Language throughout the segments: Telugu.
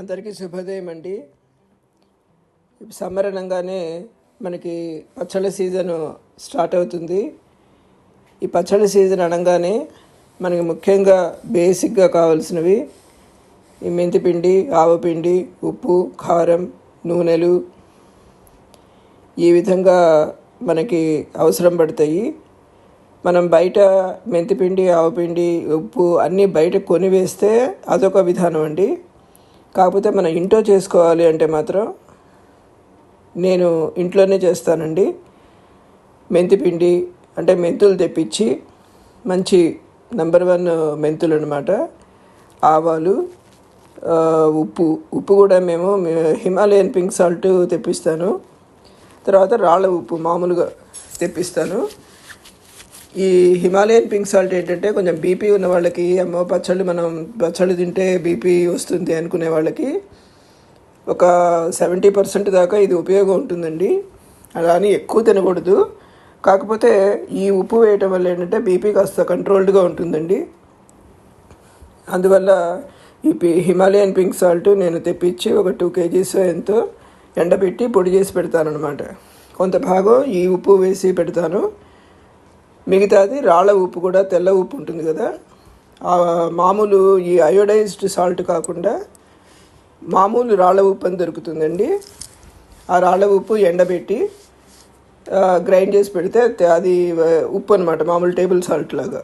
అందరికీ శుభోదయం అండి. సమ్మర్ అనగానే మనకి పచ్చళ్ళ సీజన్ స్టార్ట్ అవుతుంది. ఈ పచ్చళ్ళ సీజన్ అనగానే మనకి ముఖ్యంగా బేసిక్గా కావాల్సినవి ఈ మెంతిపిండి ఆవపిండి ఉప్పు కారం నూనెలు ఈ విధంగా మనకి అవసరం పడతాయి. మనం బయట మెంతిపిండి ఆవపిండి ఉప్పు అన్నీ బయట కొని వేస్తే అదొక విధానం అండి. కాకపోతే మనం ఇంట్లో చేసుకోవాలి అంటే మాత్రం నేను ఇంట్లోనే చేస్తానండి. మెంతిపిండి అంటే మెంతులు తెప్పించి మంచి నెంబర్ వన్ మెంతులు అనమాట ఆవాలు ఉప్పు. ఉప్పు కూడా మేము హిమాలయన్ పింక్ సాల్ట్ తెప్పిస్తాను. తర్వాత రాళ్ళ ఉప్పు మామూలుగా తెప్పిస్తాను. ఈ హిమాలయన్ పింక్ సాల్ట్ ఏంటంటే కొంచెం బీపీ ఉన్న వాళ్ళకి అమ్మో పచ్చళ్ళు మనం పచ్చళ్ళు తింటే బీపీ వస్తుంది అనుకునే వాళ్ళకి ఒక సెవెంటీ పర్సెంట్ దాకా ఇది ఉపయోగం ఉంటుందండి. అలా అని ఎక్కువ తినకూడదు. కాకపోతే ఈ ఉప్పు వేయటం వల్ల ఏంటంటే బీపీ కాస్త కంట్రోల్డ్గా ఉంటుందండి. అందువల్ల ఈ పి హిమాలయన్ పింక్ సాల్ట్ నేను తెప్పించి ఒక టూ కేజీస్ ఎంతో ఎండబెట్టి పొడి చేసి పెడతానమాట కొంత భాగం ఈ ఉప్పు వేసి పెడతాను. మిగతాది రాళ్ళ ఉప్పు కూడా తెల్ల ఉప్పు ఉంటుంది కదా. మామూలు ఈ అయోడైజ్డ్ సాల్ట్ కాకుండా మామూలు రాళ్ళ ఉప్పు అని దొరుకుతుందండి. ఆ రాళ్ళ ఉప్పు ఎండబెట్టి గ్రైండ్ చేసి పెడితే అది ఉప్పు అనమాట మామూలు టేబుల్ సాల్ట్ లాగా.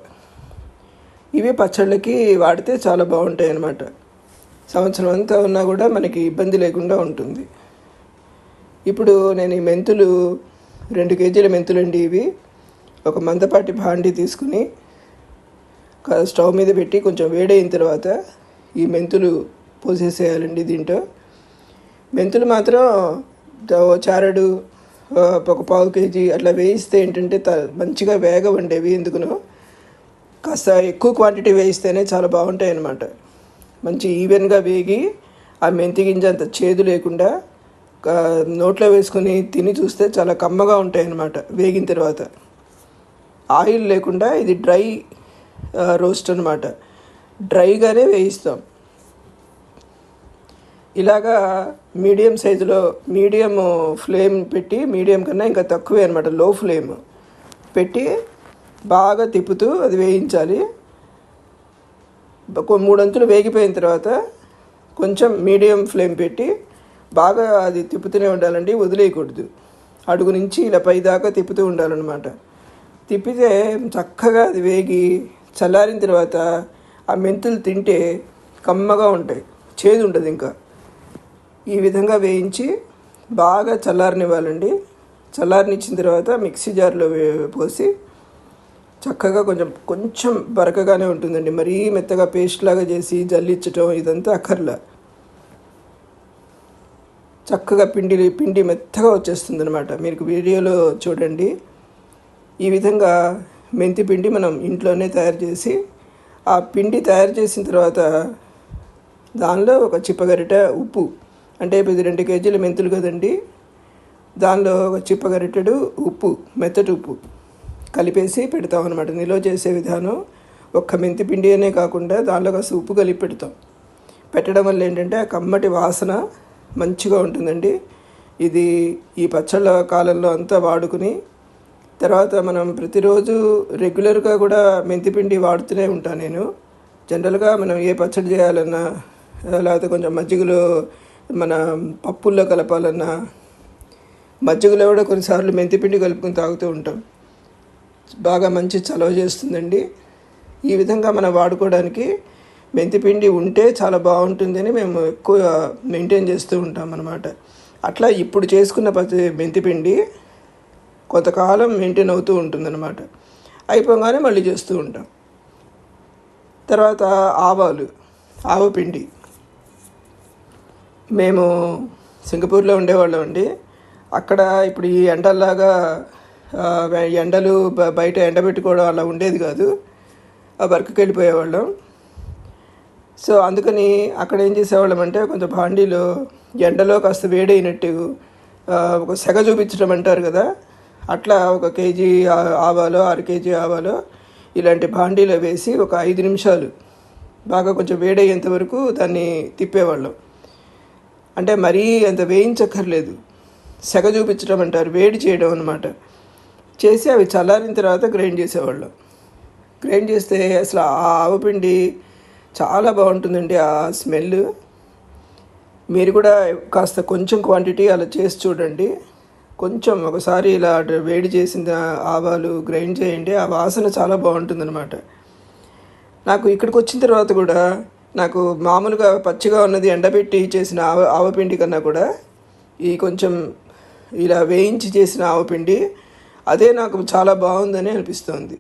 ఇవి పచ్చళ్ళకి వాడితే చాలా బాగుంటాయి అన్నమాట. సంవత్సరం అంతా ఉన్నా కూడా మనకి ఇబ్బంది లేకుండా ఉంటుంది. ఇప్పుడు నేను ఈ మెంతులు రెండు కేజీల మెంతులు అండి ఇవి. ఒక మందపాటి భాండి తీసుకుని స్టవ్ మీద పెట్టి కొంచెం వేడైన తర్వాత ఈ మెంతులు పోసేసేయాలండి దీంట్లో. మెంతులు మాత్రం చారడు ఒక పావు కేజీ అట్లా వేయిస్తే ఏంటంటే త మంచిగా వేగవండేవి ఎందుకునో. కాస్త ఎక్కువ క్వాంటిటీ వేయిస్తేనే చాలా బాగుంటాయి అన్నమాట మంచి ఈవెన్గా వేగి ఆ మెంతి గింజ అంత చేదు లేకుండా నోట్లో వేసుకొని తిని చూస్తే చాలా కమ్మగా ఉంటాయి అన్నమాట వేగిన తర్వాత. ఆయిల్ లేకుండా ఇది డ్రై రోస్ట్ అనమాట డ్రైగానే వేయిస్తాం. ఇలాగా మీడియం సైజులో మీడియం ఫ్లేమ్ పెట్టి మీడియం కన్నా ఇంకా తక్కువే అనమాట లో ఫ్లేమ్. పెట్టి బాగా తిప్పుతూ అది వేయించాలి. ఒక మూడంతులు వేగిపోయిన తర్వాత కొంచెం మీడియం ఫ్లేమ్ పెట్టి బాగా అది తిప్పుతూనే ఉండాలండి వదిలేయకూడదు. అడుగు నుంచి ఇలా పై దాకా తిప్పుతూ ఉండాలన్నమాట. తిప్పితే చక్కగా అది వేగి చల్లారిన తర్వాత ఆ మెంతులు తింటే కమ్మగా ఉంటాయి చేదు ఉండదు ఇంకా. ఈ విధంగా వేయించి బాగా చల్లారనివ్వాలండి. చల్లారనిచ్చిన తర్వాత మిక్సీ జార్లో పోసి చక్కగా కొంచెం కొంచెం బరకగానే ఉంటుందండి. మరీ మెత్తగా పేస్ట్ లాగా చేసి జల్లించటం ఇదంతా అక్కర్లా. చక్కగా పిండి పిండి మెత్తగా వచ్చేస్తుంది అనమాట మీరు వీడియోలో చూడండి. ఈ విధంగా మెంతి పిండి మనం ఇంట్లోనే తయారు చేసి ఆ పిండి తయారు చేసిన తర్వాత దానిలో ఒక చిప్పగరిట ఉప్పు అంటే ఇప్పుడు ఇది రెండు కేజీల మెంతులు కదండి దానిలో ఒక చిప్పగరిటెడు ఉప్పు మెత్తటి ఉప్పు కలిపేసి పెడతాం అనమాట నిల్వ చేసే విధానం ఒక్క మెంతి పిండి అనే కాకుండా దానిలో కాస్త ఉప్పు కలిపి పెడతాం. పెట్టడం వల్ల ఏంటంటే ఆ కమ్మటి వాసన మంచిగా ఉంటుందండి. ఇది ఈ పచ్చళ్ళ కాలంలో అంతా వాడుకుని తర్వాత మనం ప్రతిరోజు రెగ్యులర్గా కూడా మెంతిపిండి వాడుతూనే ఉంటాను నేను. జనరల్గా మనం ఏ పచ్చడి చేయాలన్నా లేకపోతే కొంచెం మజ్జిగలో మన పప్పుల్లో కలపాలన్నా మజ్జిగలో కూడా కొన్నిసార్లు మెంతిపిండి కలుపుకొని తాగుతూ ఉంటాం. బాగా మంచి చలవ చేస్తుందండి. ఈ విధంగా మనం వాడుకోవడానికి మెంతిపిండి ఉంటే చాలా బాగుంటుందని మేము ఎక్కువ మెయింటైన్ చేస్తూ ఉంటాం అన్నమాట. అట్లా ఇప్పుడు చేసుకున్న పచ్చి మెంతిపిండి కొంతకాలం మెయింటైన్ అవుతూ ఉంటుందన్నమాట. అయిపోగానే మళ్ళీ చేస్తూ ఉంటాం. తర్వాత ఆవాలు ఆవపిండి మేము సింగపూర్లో ఉండేవాళ్ళం అండి. అక్కడ ఇప్పుడు ఈ ఎండల్లాగా ఎండలు బయట ఎండబెట్టుకోవడం అలా ఉండేది కాదు. ఆ వర్క్కి వెళ్ళిపోయేవాళ్ళం. సో అందుకని అక్కడ ఏం చేసేవాళ్ళం అంటే కొంచెం భాండీలో ఎండలో కాస్త వేడైనట్టు ఒక సెగ చూపించడం అంటారు కదా అట్లా ఒక కేజీ ఆవాలో అర కేజీ ఆవాలో ఇలాంటి భాండీలో వేసి ఒక ఐదు నిమిషాలు బాగా కొంచెం వేడయ్యేంత వరకు దాన్ని తిప్పేవాళ్ళం. అంటే మరీ అంత వేయించక్కర్లేదు. సెగ చూపించడం అంటారు వేడి చేయడం అనమాట చేసి అవి చల్లారిన తర్వాత గ్రైండ్ చేసేవాళ్ళం. గ్రైండ్ చేస్తే అసలు ఆ ఆవపిండి చాలా బాగుంటుందండి ఆ స్మెల్ మీరు కూడా కాస్త కొంచెం క్వాంటిటీ అలా చేసి చూడండి. కొంచెం ఒకసారి ఇలా వేడి చేసిన ఆవాలు గ్రైండ్ చేయండి ఆ వాసన చాలా బాగుంటుందన్నమాట. నాకు ఇక్కడికి వచ్చిన తర్వాత కూడా నాకు మామూలుగా పచ్చిగా ఉన్నది ఎండబెట్టి చేసిన ఆవ ఆవపిండి కన్నా కూడా ఈ కొంచెం ఇలా వేయించి చేసిన ఆవపిండి అదే నాకు చాలా బాగుందని అనిపిస్తుంది.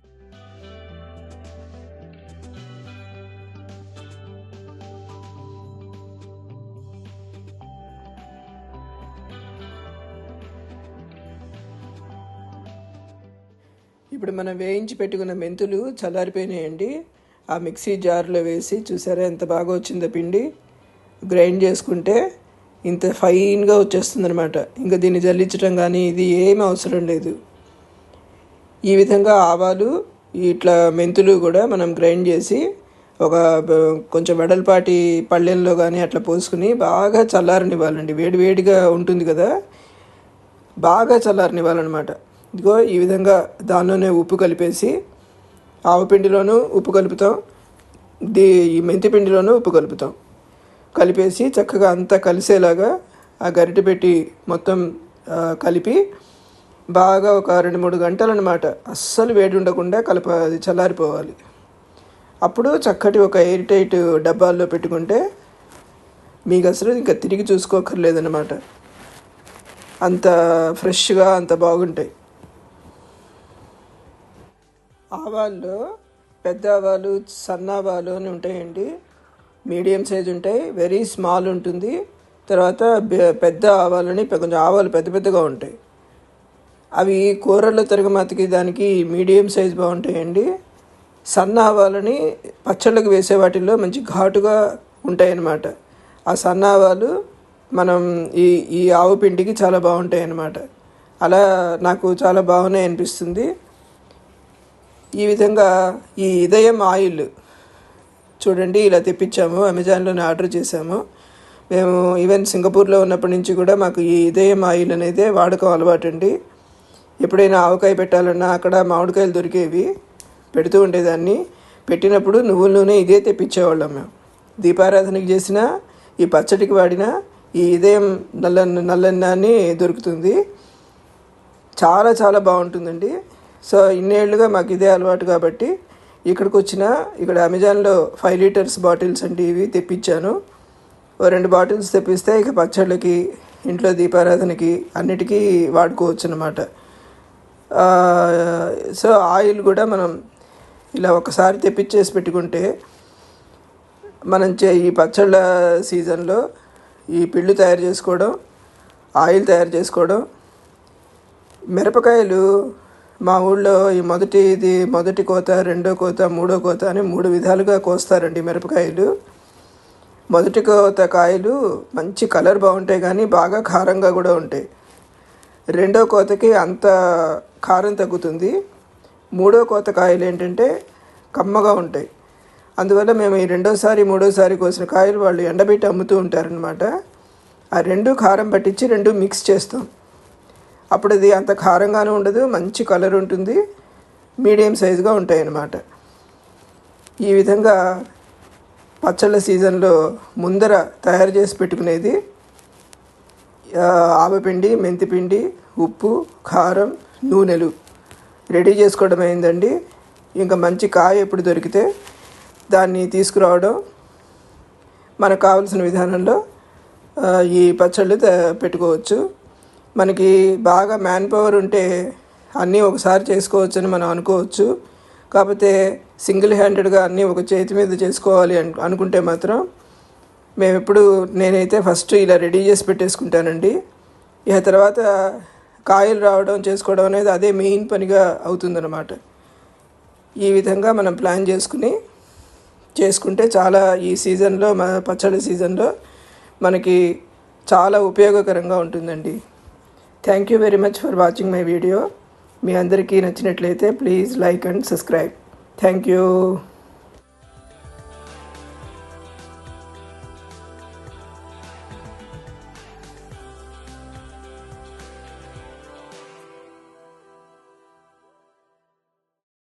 ఇప్పుడు మనం వేయించి పెట్టుకున్న మెంతులు చల్లారిపోయినాయండి. ఆ మిక్సీ జార్లో వేసి చూసారా ఎంత బాగా వచ్చిందో పిండి. గ్రైండ్ చేసుకుంటే ఇంత ఫైన్గా వచ్చేస్తుందనమాట ఇంకా దీన్ని జల్లించడం కానీ ఇది ఏమీ అవసరం లేదు. ఈ విధంగా ఆవాలు ఇట్లా మెంతులు కూడా మనం గ్రైండ్ చేసి ఒక కొంచెం వెడల్పాటి పళ్ళెల్లో కానీ అట్లా పోసుకుని బాగా చల్లారనివ్వాలండి. వేడి వేడిగా ఉంటుంది కదా. బాగా చల్లారనివ్వాలన్నమాట. ఇదిగో ఈ విధంగా దానిలోనే ఉప్పు కలిపేసి ఆవపిండిలోనూ ఉప్పు కలుపుతాం. దీ ఈ మెంతి పిండిలోనూ ఉప్పు కలుపుతాం. కలిపేసి చక్కగా అంతా కలిసేలాగా ఆ గరిటె పెట్టి మొత్తం కలిపి బాగా ఒక రెండు మూడు గంటలు అనమాట అస్సలు వేడి ఉండకుండా కలప అది చల్లారిపోవాలి. అప్పుడు చక్కటి ఒక ఎయిర్ టైట్ డబ్బాల్లో పెట్టుకుంటే మీకు అసలు ఇంకా తిరిగి చూసుకోకర్లేదన్నమాట. అంత ఫ్రెష్గా అంత బాగుంటాయి. ఆవాల్లో పెద్ద ఆవాలు సన్న ఆవాలు అని ఉంటాయండి. మీడియం సైజ్ ఉంటాయి వెరీ స్మాల్ ఉంటుంది. తర్వాత పెద్ద ఆవాలని కొంచెం ఆవాలు పెద్ద పెద్దగా ఉంటాయి. అవి కూరల్లో తిరగమాతకి దానికి మీడియం సైజ్ బాగుంటాయండి. సన్న ఆవాలని పచ్చళ్ళకి వేసే వాటిల్లో మంచి ఘాటుగా ఉంటాయన్నమాట. ఆ సన్న ఆవాలు మనం ఈ ఈ ఆవు పిండికి చాలా బాగుంటాయి అన్నమాట అలా నాకు చాలా బాగున్నాయి అనిపిస్తుంది. ఈ విధంగా ఈ ఇదయం ఆయిల్ చూడండి ఇలా తెప్పించాము అమెజాన్లోనే ఆర్డర్ చేసాము మేము ఈవెన్ సింగపూర్లో ఉన్నప్పటి నుంచి కూడా మాకు ఈ ఇదయం ఆయిల్ అనేది వాడకం అలవాటు అండి ఎప్పుడైనా ఆవకాయ పెట్టాలన్నా అక్కడ మామిడికాయలు దొరికేవి పెడుతూ ఉండేదాన్ని. పెట్టినప్పుడు నువ్వుల నూనె ఇదే తెప్పించేవాళ్ళం మేము. దీపారాధనకి చేసిన ఈ పచ్చడికి వాడిన ఈ ఇదయం నల్ల నల్లన్నాన్ని దొరుకుతుంది. చాలా చాలా బాగుంటుందండి. సో ఇన్నేళ్ళుగా మాకు ఇదే అలవాటు కాబట్టి ఇక్కడికి వచ్చిన ఇక్కడ అమెజాన్లో ఫైవ్ లీటర్స్ బాటిల్స్ అండి ఇవి తెప్పించాను. ఓ రెండు బాటిల్స్ తెప్పిస్తే ఇక పచ్చళ్ళకి ఇంట్లో దీపారాధనకి అన్నిటికీ వాడుకోవచ్చు అనమాట సో ఆయిల్ కూడా మనం ఇలా ఒకసారి తెప్పించేసి పెట్టుకుంటే మనం చే ఈ పచ్చళ్ళ సీజన్లో ఈ పిళ్ళు తయారు చేసుకోవడం ఆయిల్ తయారు చేసుకోవడం మిరపకాయలు మా ఊళ్ళో ఈ మొదటి ఇది మొదటి కోత రెండో కోత మూడో కోత అని మూడు విధాలుగా కోస్తారండి మిరపకాయలు. మొదటి కోత కాయలు మంచి కలర్ బాగుంటాయి కానీ బాగా కారంగా కూడా ఉంటాయి. రెండో కోతకి అంత కారం తగ్గుతుంది. మూడో కోత కాయలు ఏంటంటే కమ్మగా ఉంటాయి. అందువల్ల మేము ఈ రెండోసారి మూడోసారి కోసిన కాయలు వాళ్ళు ఎండబెట్టి అమ్ముతూ ఉంటారనమాట ఆ రెండు కారం పట్టించి రెండు మిక్స్ చేస్తాం. అప్పుడు అది అంత కారంగానే ఉండదు మంచి కలర్ ఉంటుంది మీడియం సైజుగా ఉంటాయి అన్నమాట ఈ విధంగా పచ్చళ్ళ సీజన్లో ముందర తయారు చేసి పెట్టుకునేది ఆవపిండి మెంతిపిండి ఉప్పు కారం నూనెలు. రెడీ చేసుకోవడం అయిందండి. ఇంకా మంచి కాయ ఎప్పుడు దొరికితే దాన్ని తీసుకురావడం మనకు కావాల్సిన విధానంలో ఈ పచ్చళ్ళు పెట్టుకోవచ్చు. మనకి బాగా మ్యాన్ పవర్ ఉంటే అన్నీ ఒకసారి చేసుకోవచ్చని మనం అనుకోవచ్చు. కాకపోతే సింగిల్ హ్యాండెడ్గా అన్నీ ఒక చేతి మీద చేసుకోవాలి అను అనుకుంటే మాత్రం మేము ఎప్పుడు నేనైతే ఫస్ట్ ఇలా రెడీ చేసి పెట్టేసుకుంటానండి. ఇక తర్వాత కాయలు రావడం చేసుకోవడం అనేది అదే మెయిన్ పనిగా అవుతుందన్నమాట. ఈ విధంగా మనం ప్లాన్ చేసుకుని చేసుకుంటే చాలా ఈ సీజన్లో మన పచ్చడి సీజన్లో మనకి చాలా ఉపయోగకరంగా ఉంటుందండి. Thank you very much for watching my video మీ అందరికీ నచ్చినట్లయితే please like and subscribe thank you